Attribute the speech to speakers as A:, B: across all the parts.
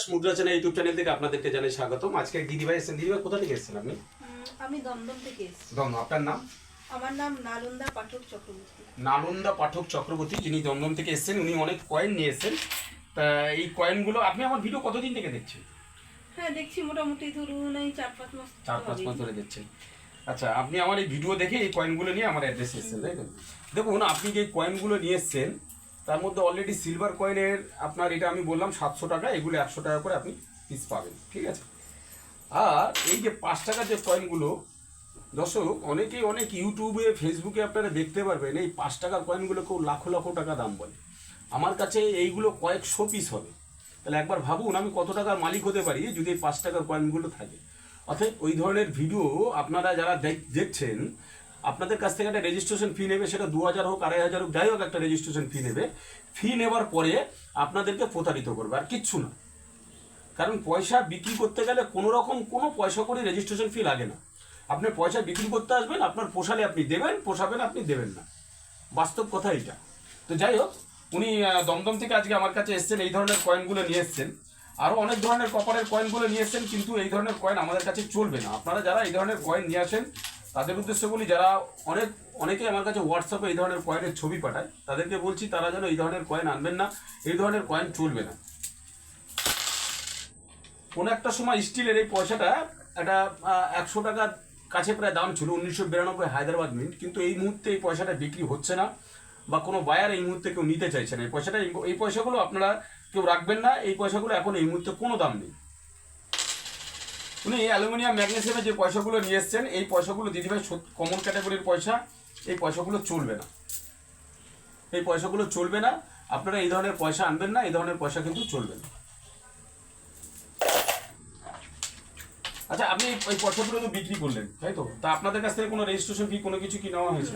A: বিশ্বাস মুদ্রা channel YouTube channel থেকে আপনাদেরকে জানাই স্বাগতম। আজকে দিদিভাই এসেছেন। দিদিভাই কোথা থেকে এসেছেন আপনি?
B: আমি দমদম থেকে এসেছি।
A: দম আপনার নাম?
B: আমার নাম নালন্দা পাঠক চক্রবর্তী।
A: নালন্দা পাঠক চক্রবর্তী যিনি দমদম থেকে এসেছেন উনি অনেক কয়েন নিয়ে এসেছেন তা এই কয়েনগুলো আপনি আমার ভিডিও কতদিন থেকে দেখছেন?
B: হ্যাঁ দেখছি মোটামুটি ধরুন এই চার পাঁচ মাস
A: চার পাঁচ মাস ধরে দেখছেন। আচ্ছা আপনি আমার এই ভিডিও দেখে এই কয়েনগুলো নিয়ে আমার অ্যাড্রেসে এসেছেন তাই তো? দেখুন আপনি যে কয়েনগুলো নিয়ে এসেছেন তার মধ্যে অলরেডি সিলভার কয়েনের আপনার এটা আমি বললাম সাতশো টাকা, এগুলো একশো টাকা করে আপনি পিস পাবেন, ঠিক আছে? আর এই যে পাঁচ টাকার যে কয়েনগুলো দর্শক, অনেকেই অনেক ইউটিউবে ফেসবুকে আপনারা দেখতে পারবেন, এই পাঁচ টাকার কয়েনগুলো কেউ লাখো লাখো টাকা দাম বলে। আমার কাছে এইগুলো কয়েকশো পিস হবে। তাহলে একবার ভাবুন আমি কত টাকার মালিক হতে পারি যদি এই পাঁচ টাকার কয়েনগুলো থাকে। অর্থাৎ ওই ধরনের ভিডিও আপনারা যারা দেখ- দেখছেন আপনাদের কাছ থেকে একটা রেজিস্ট্রেশন ফি নেবে, সেটা দু হাজার হোক, আড়াই হাজার হোক, যাই হোক একটা রেজিস্ট্রেশন ফি নেবে। ফি নেবার পরে আপনাদেরকে প্রতারিত করবে, আর কিচ্ছু না। কারণ পয়সা বিক্রি করতে গেলে কোনো রকম কোনো পয়সা করে রেজিস্ট্রেশন ফি লাগে না। আপনি পয়সা বিক্রি করতে আসবেন, আপনার পোষালে আপনি দেবেন, পোষাবেন, আপনি দেবেন না। বাস্তব কথা এটা তো যাই হোক, উনি দমদম থেকে আজকে আমার কাছে এসেছেন, এই ধরনের কয়েনগুলো নিয়ে এসেছেন। আরও অনেক ধরনের কপারের কয়েনগুলো নিয়ে এসেছেন, কিন্তু এই ধরনের কয়েন আমাদের কাছে চলবে না। আপনারা যারা এই ধরনের কয়েন নিয়ে আসেন তাদের উদ্দেশ্যে বলি, যারা অনেক, অনেকেই আমার কাছে হোয়াটসঅ্যাপে এই ধরনের কয়েনের ছবি পাঠায়, তাদেরকে বলছি তারা যেন এই ধরনের কয়েন আনবেন না, এই ধরনের কয়েন চলবে না। কোনো একটা সময় স্টিলের এই পয়সাটা একটা একশো টাকার কাছে প্রায় দাম ছিল, উনিশশো বিরানব্বই হায়দ্রাবাদ মিন্ট কিন্তু এই মুহূর্তে এই পয়সাটা বিক্রি হচ্ছে না বা কোনো বায়ার এই মুহূর্তে কেউ নিতে চাইছে না। এই পয়সাটা, এই পয়সাগুলো আপনারা কেউ রাখবেন না, এই পয়সাগুলো এখন এই মুহূর্তে কোনো দাম নেই। উনি অ্যালুমিনিয়াম ম্যাগনেসিয়ামের যে পয়সাগুলো নিয়ে এসছেন এই পয়সাগুলো দিদিভাই কমন ক্যাটাগরির পয়সা এই পয়সাগুলো চলবে না। এই পয়সাগুলো চলবে না। আপনারা এই ধরনের পয়সা আনবেন না এই ধরনের পয়সা কিন্তু চলবে না। আচ্ছা আপনি এই- এই পয়সাগুলো তো বিক্রি করলেন তাই তো? তা আপনাদের কাছ থেকে কোনো রেজিস্ট্রেশন ফি কোনো কিছু কি নেওয়া হয়েছে।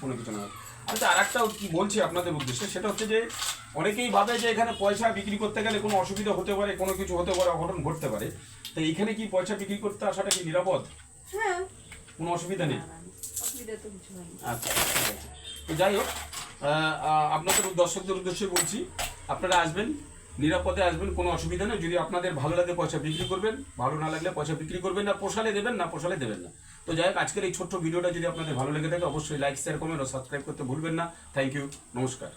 A: কোনো কিছু না আচ্ছা আর একটা বলছি আপনাদের উদ্দেশ্যে সেটা হচ্ছে যে অনেকেই ভাবে যে এখানে পয়সা বিক্রি করতে গেলে কোনো অসুবিধা হতে পারে কোনো কিছু হতে পারে অঘটন ঘটতে পারে। তো এখানে কি পয়সা বিক্রি করতে আসাটা কি নিরাপদ?
B: হ্যাঁ।
A: কোনো অসুবিধা নেই? আচ্ছা তো যাই হোক আপনাদের দর্শকদের উদ্দেশ্যে বলছি আপনারা আসবেন নিরাপদে আসবেন কোনো অসুবিধা নেই। যদি আপনাদের ভালো লাগে পয়সা বিক্রি করবেন ভালো না লাগলে পয়সা বিক্রি করবেন না পোষালে দেবেন না পোষালে দেবেন না। তো যাই হোক আজকের এই ছোট্ট ভিডিওটা যদি আপনাদের ভালো লেগে থাকে অবশ্যই লাইক শেয়ার কমেন্ট ও সাবস্ক্রাইব করতে ভুলবেন না। থ্যাংক ইউ নমস্কার।